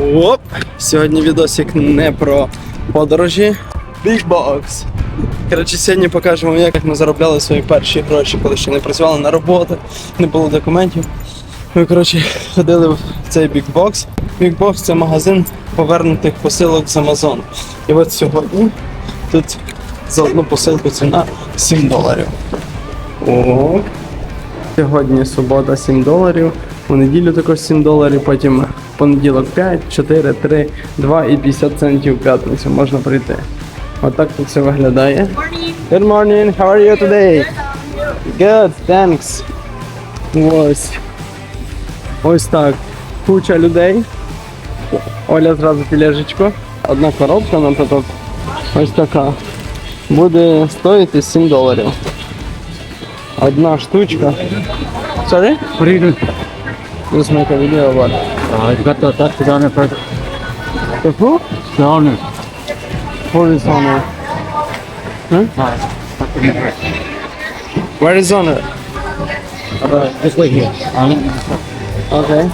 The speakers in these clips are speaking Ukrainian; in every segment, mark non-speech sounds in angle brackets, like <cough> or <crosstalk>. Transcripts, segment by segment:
Оп! Сьогодні відосик не про подорожі. Box. Коротше, сьогодні покажемо, як ми заробляли свої перші гроші, коли ще не працювали на роботу, не було документів. Ми, коротше, ходили в цей. Big Box це магазин повернутих посилок з Amazon. І от сьогодні тут за одну посилку ціна 7 доларів. О. Сьогодні субота 7 доларів, у неділю також 7 доларів, потім понеділок 5, 4, 3, 2 і 50 центів в п'ятницю можна прийти. Отак тут все виглядає. Good morning, how are you today? Good, thanks. Ось. Ось так. Куча людей. Оля зразу тележечко. Одна коробка, наприклад, ось така. Буде стоїти 7 доларів. Одна штучка. Sorry? Just make a video about it. Uh, you got the, that down there first. The who? Down there. Who is honor? Uh, that's the. Where is honor? Uh, just wait here. Uh, Окей.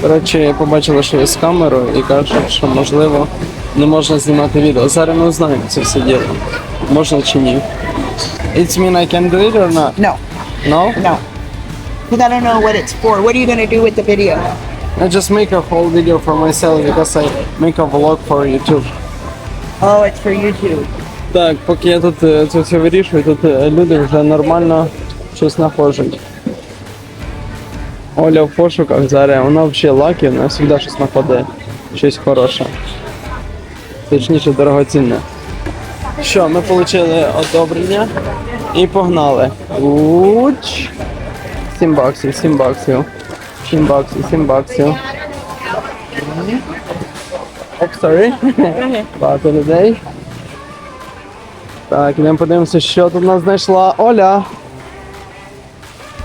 Коротше, побачила, що є з камерою і кажуть, що можливо не можна знімати відео. Зараз ми узнаємо це все діло. Можна чи ні. It's mean I can do it or not? No, No? no. Because I don't know what it's for. What are you going to do with the video? I just make a whole video for myself because I make a vlog for YouTube. Oh, it's for YouTube. Так, поки я тут е, це все вирішую, тут е, люди вже нормально щось знаходять. Оля в пошуках зараз, вона взагалі лакі, вона завжди щось знаходить, щось хороше. Точніше, дорогоцінне. Що, ми отримали одобрення і погнали. Уч. 7 баксів, 7 баксів. 7 баксів, 7 баксів. Оп, sorry. <laughs> Багато людей. Так, ідемо подивимося, що тут у нас знайшла Оля.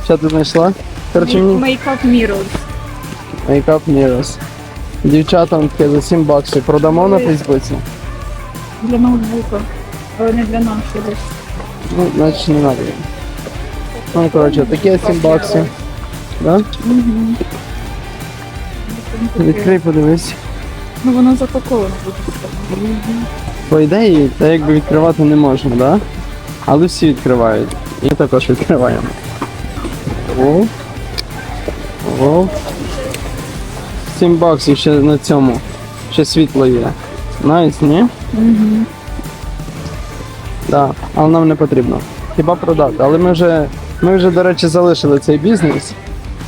Що ти знайшла? Коротше, мені Makeup Mirrors. Makeup Mirrors. Дівчатам таке за 7 баксів. Продамо на Фейсбуці. Для ноутбука. Але не для нашого. Ну, значить не надо. Ну, коротше, таке 7 баксів. Да? Відкрий, подивись. Ну воно запаковано буде. По ідеї, це якби відкривати не можна, да? Але всі відкривають. І також відкриваємо. О. О. 7 баксів ще на цьому. Ще світло є. Найс, ні? Угу. Так, але нам не потрібно. Хіба продати. Але ми вже, ми вже, до речі, залишили цей бізнес.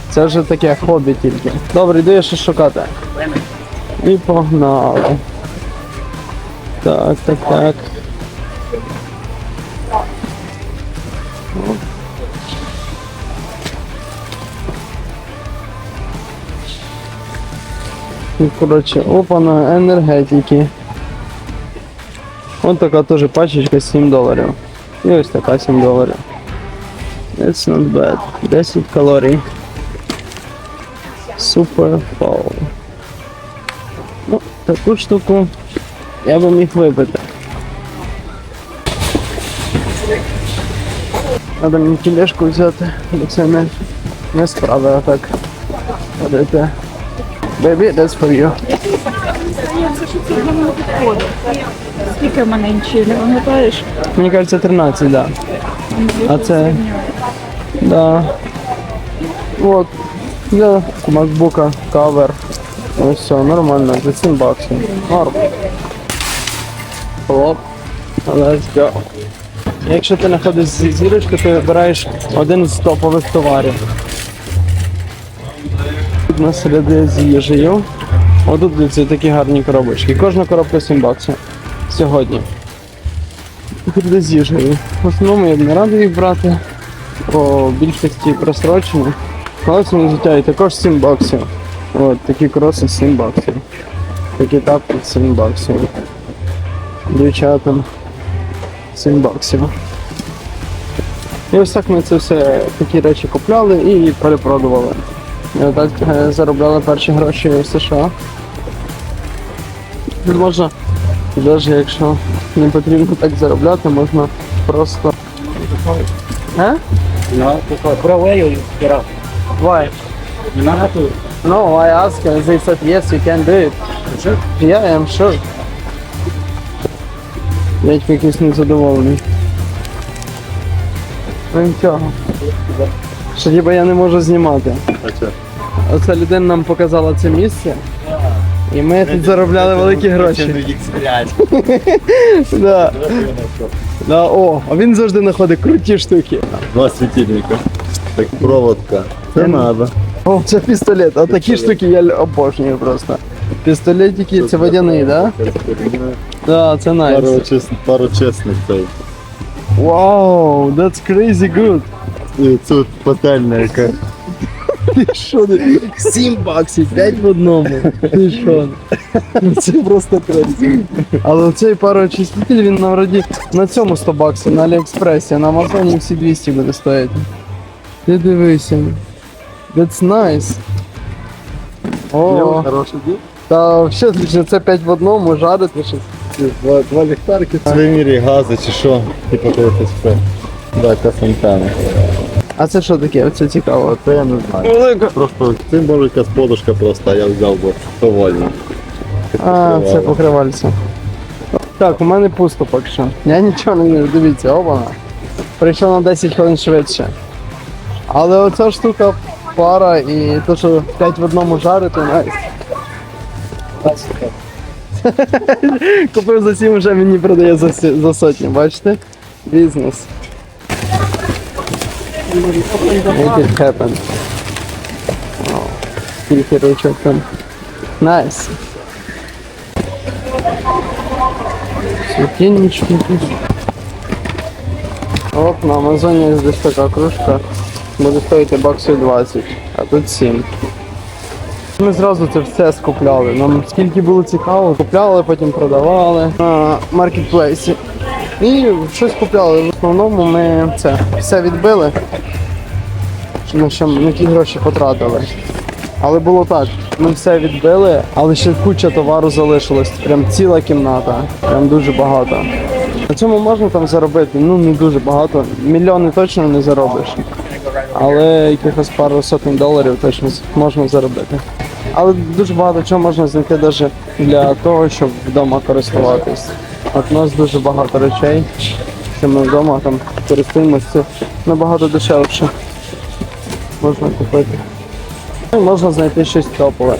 Це вже таке хобі тільки. Добре, йду я щось шукати. І погнали. Так, так, так. Ну, коротше, опана енергетики. Ось така теж пачечка 7 доларів. І ось така 7 доларів. It's not bad. 10 калорій. Super fall. Ну, таку штуку я би міг випити. Треба мені тележку взяти, бо це не, не справа, а так ходити. Baby, that's for you. Скільки в мене інчі, не пам'ятаєш? Мені кажеться 13, да. А це. Да. Вот. Для MacBook кавер. Ось все, нормально, за 7 баксів. Норм. Оп. Let's go. Якщо ти знаходиш зірочку, ти вибираєш один з топових товарів. Тут нас ряди з їжею. Отут дивіться такі гарні коробочки. Кожна коробка 7 баксів. Сьогодні. Ряди з їжею. В основному я не радий їх брати. По більшості просрочені. Класне взуття і також 7 баксів. От, такі кроси 7 баксів. Такі тапки 7 баксів. Дівчатам 7 баксів. І ось так ми це все такі речі купляли і перепродували. І отак е, заробляли перші гроші в США. Можна, навіть якщо не потрібно так заробляти, можна просто. А? no, put or you get up. Why? You're not have to No, I asked and they said yes, you can do it. Sure. Yeah, I'm sure. Дядько якийсь незадоволений. Ну нічого. Що ніби я не можу знімати. Оця людина нам показала це місце. І ми тут заробляли великі гроші. <laughs> Да. Да, о, а він завжди знаходить круті штуки. Два светильника. Так проводка. Це надо. О, це пістолет. А такі штуки я л- обожнюю просто. Пістолетики це водяний, да? Да, це найс. Пару, чес... Пару чесних цей. Вау, that's crazy good. І тут пательня яка. Ти що 7 баксів, 5 в одному. Ти що? Ну це просто красиво. Але цей пароочиститель, він на вроді на цьому 100 баксів, на Аліекспресі, а на Амазоні всі 200 буде стоїти. Ти дивися. That's nice. О, Хороший дід. та взагалі це 5 в одному, жарити щось. Два, два ліхтарки. В мірі гази чи що. Типа коли ти все. Да, ця фонтана. А це що таке? Оце цікаво. Це я не знаю. Велика. Просто це може якась подушка просто, а я взяв бо повольно. А, це покривальце. Так, у мене пусто поки що. Я нічого не вижу, дивіться, обана. Прийшов на 10 хвилин швидше. Але оця штука пара і то, що 5 в одному жарити, найс. Купив за 7 вже мені продає за, за сотню, бачите? Бізнес. Make it happen. Вау. Скільки ручок там. Найс. Світильнички тут. Оп, на Амазоні є десь така кружка. Буде стоїти баксів 20, а тут 7. Ми зразу це все скупляли. Нам скільки було цікаво, купляли, потім продавали на маркетплейсі. І щось купляли. В основному ми це все відбили. Що на які гроші потратили. Але було так, ми все відбили, але ще куча товару залишилось. Прям ціла кімната. Прям дуже багато. На цьому можна там заробити, ну не дуже багато. Мільйони точно не заробиш. Але якихось пару сотень доларів точно можна заробити. Але дуже багато чого можна знайти навіть для того, щоб вдома користуватись. От у нас дуже багато речей, що ми вдома там користуємося набагато дешевше. Можна купити. Ну, і можна знайти щось топове.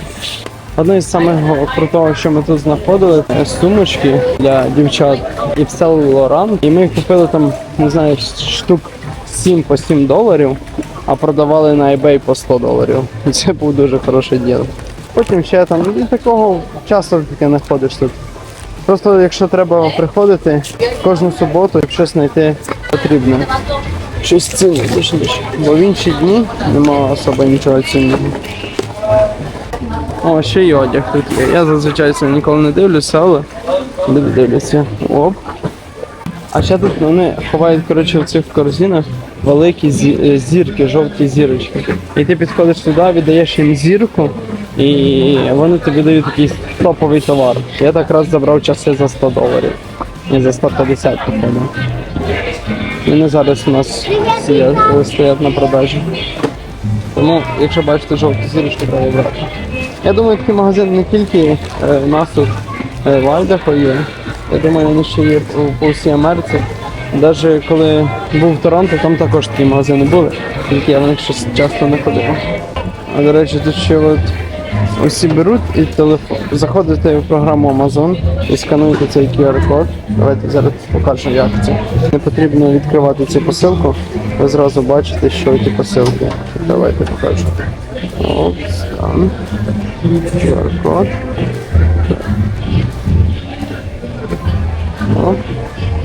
Одне з самого крутого, що ми тут знаходили, це сумочки для дівчат і в Saint Laurent. І ми купили там, не знаю, штук 7 по 7 доларів, а продавали на eBay по 100 доларів. І це був дуже хороший діл. Потім ще там і такого часто таке не ходиш тут. Просто якщо треба приходити кожну суботу і щось знайти потрібно. Щось цінне, точніше. Бо в інші дні немає особо нічого цінного. О, ще й одяг тут є. Я зазвичай це ніколи не дивлюся, але дивляться. Оп. А ще тут вони ховають коротше, в цих корзинах великі е, зірки, жовті зірочки. І ти підходиш туди, віддаєш їм зірку, і вони тобі дають якийсь топовий товар. Я так раз забрав часи за 100 доларів. І за 150 походу. Вони зараз у нас всі стоять на продажі. Тому, якщо бачите жовті зірочки, треба брати. Я думаю, такий магазин не тільки е, у нас тут е, в Айдахо є. Я думаю, вони ще є по всій Америці. Навіть коли був в Торонто, там також такі магазини були, тільки я в них щось часто не ходив. А до речі, тут ще от усі беруть і телефон. Заходите в програму Amazon і скануєте цей QR-код. Давайте зараз покажу, як це. Не потрібно відкривати цю посилку. Ви зразу бачите, що ті посилки. Давайте покажу. Оп, скан. QR-код.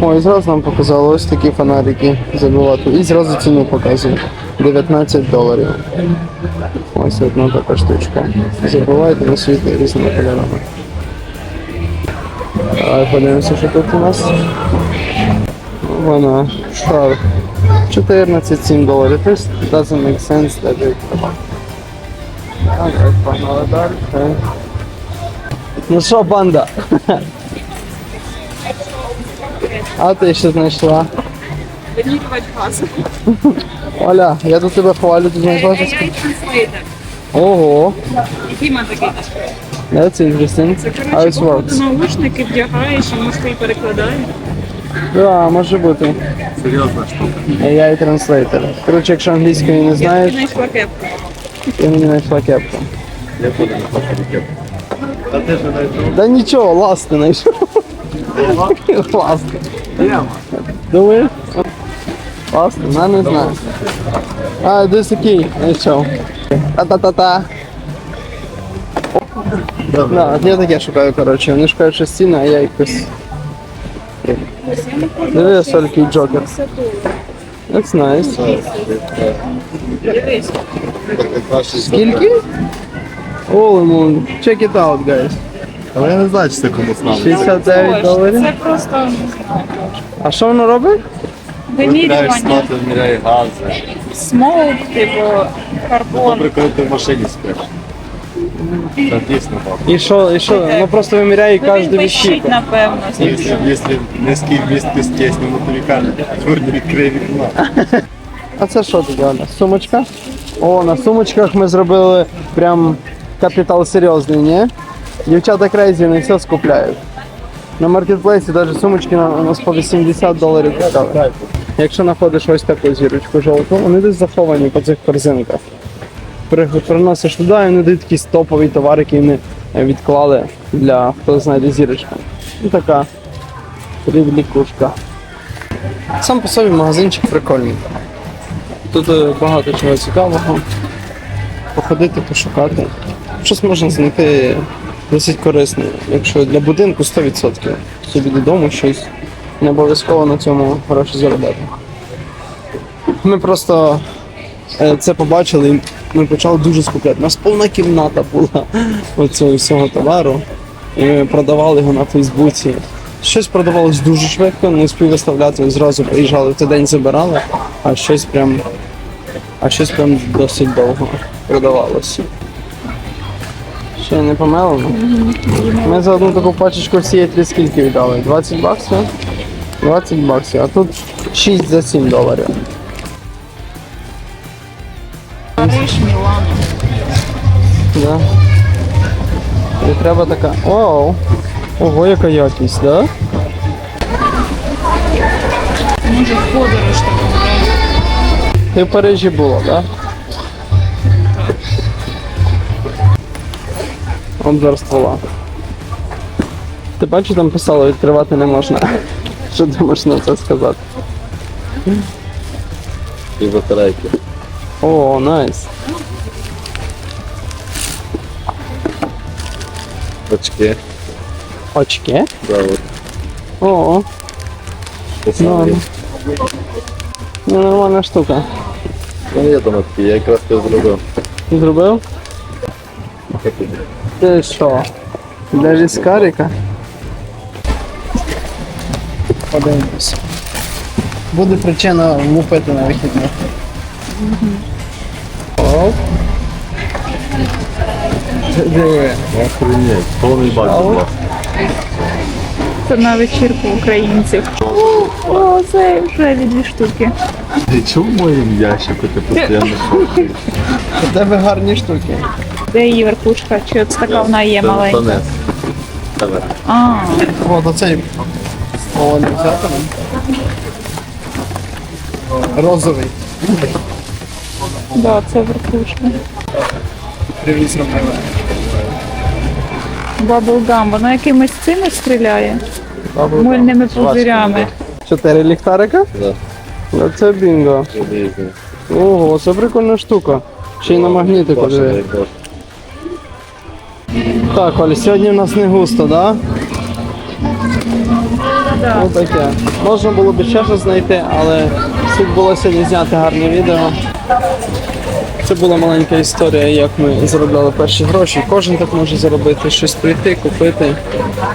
О, і зразу нам показало ось такі фонарики забивати. І зразу ціну показує. 19 доларів. Ось одна така штучка. Забивайте на світло різними кольорами. Давай подивимося, що тут у нас. Вона шар 14-7 доларів. Тобто doesn't make sense that it Так, погнали далі. Ну що, банда? А ти що знайшла? Оля, я тут тебе хвалю, ти знайшла щось? транслейтер. Ого, Який мене такий? that's interesting. Це How коротше, it походу works. наушники вдягаєш, і Москві перекладає. Да, може бути. Серйозна штука. AI translator. Коротше, якщо англійської не Я тобі знаєш, знайшла кепку. ти мені знайшла кепку. Я буду не хочу кепку. А ти ж не знайшов? Да нічого, ласти знайшов. Ласти. Думаєш? Ласти? Я не знаю. А, десь такий знайшов. Та-та-та-та. Да, я таке шукаю, коротше. Вони шукають щось цінне, а я якось. Диви, солький джокер. That's nice. Скільки? О, ну, check it out, guys. Але я не знаю, чи це комусь надо. 69 доларів. Це просто А що воно робить? вимірювання. смати, виміряє гази. Смоук, типу, карбон. Добре, коли ти в машині спиш. Це дійсно так. І що, і що? Ну просто виміряє Ну, він кожну пищить, напевно. Якщо, якщо низький вміст кістесні, ну тобі кажуть, сьогодні відкрий вікно. А це що тут, Оля? Сумочка? О, на сумочках ми зробили прям капітал серйозний, ні? Дівчата крейзі не все скупляють. На маркетплейсі навіть сумочки на- у нас по 80 доларів коштують. Якщо знаходиш ось таку зірочку жовту, вони десь заховані по цих корзинках. Приносиш туди, і вони дають якийсь топовий товар, який ми е, відклали для хто знайде зірочку. І така привлікушка. Сам по собі магазинчик прикольний. Тут е, багато чого цікавого. Походити, пошукати. Щось можна знайти досить корисне. Якщо для будинку 100%. Собі додому щось. Не обов'язково на цьому гроші заробляти. Ми просто е, це побачили і ми почали дуже скупляти. У нас повна кімната була <laughs> оцього всього товару. І ми продавали його на Фейсбуці. Щось продавалось дуже швидко, не успів виставляти, зразу приїжджали в той день забирали, а щось прям, а щось прям досить довго продавалося. Ще не помелено? Ми за одну таку пачечку всієї три скільки віддали? 20 баксів? 20 баксів, а тут 6 за 7 доларів. Париж, Мілано. Да. І треба така. Вау! Ого, яка якість, да? Може, в подорож таку. Ти в Парижі було, так? Обзор ствола. Ти бачиш, там писало, відкривати не можна. <laughs> Що ти можеш на це сказати? І батарейки. О, найс. Очки. Очки? Да, от. О, ну, саме. ну нормальна штука. Ну, є там такі, я якраз це зробив. Зробив? Ти що? Для віскарика? Подивимось. Буде причина лупити на вихідних. Оп. Диви. Охренеть, повний бак А був. Це на вечірку українців. О, це вже дві штуки. Ти чув в моєму ящику, ти постійно шукаєш? У тебе гарні штуки. Де її верхушка? Чи от така вона є маленька? Давай. А, От оцей О, не взяти нам. Розовий. да, це верхушка. Привіз робили. Баблгам, воно якимись цими стріляє. Мильними пузирями. Чотири ліхтарика? Да. Оце бінго. Ого, це прикольна штука. Ще й на магнітику диви. Так, Оля, сьогодні в нас не густо, да? Да. Ну таке. Можна було б ще щось знайти, але суть було сьогодні зняти гарне відео. Це була маленька історія, як ми заробляли перші гроші. Кожен так може заробити, щось прийти, купити,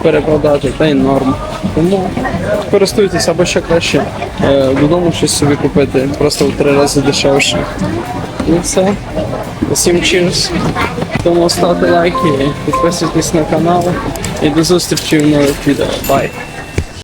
перепродати, та й норм. Тому користуйтесь або ще краще е, додому щось собі купити, просто в три рази дешевше. І все. Усім cheers. Тому ставте лайки, підписуйтесь на канал і до зустрічі в нових відео. Бай!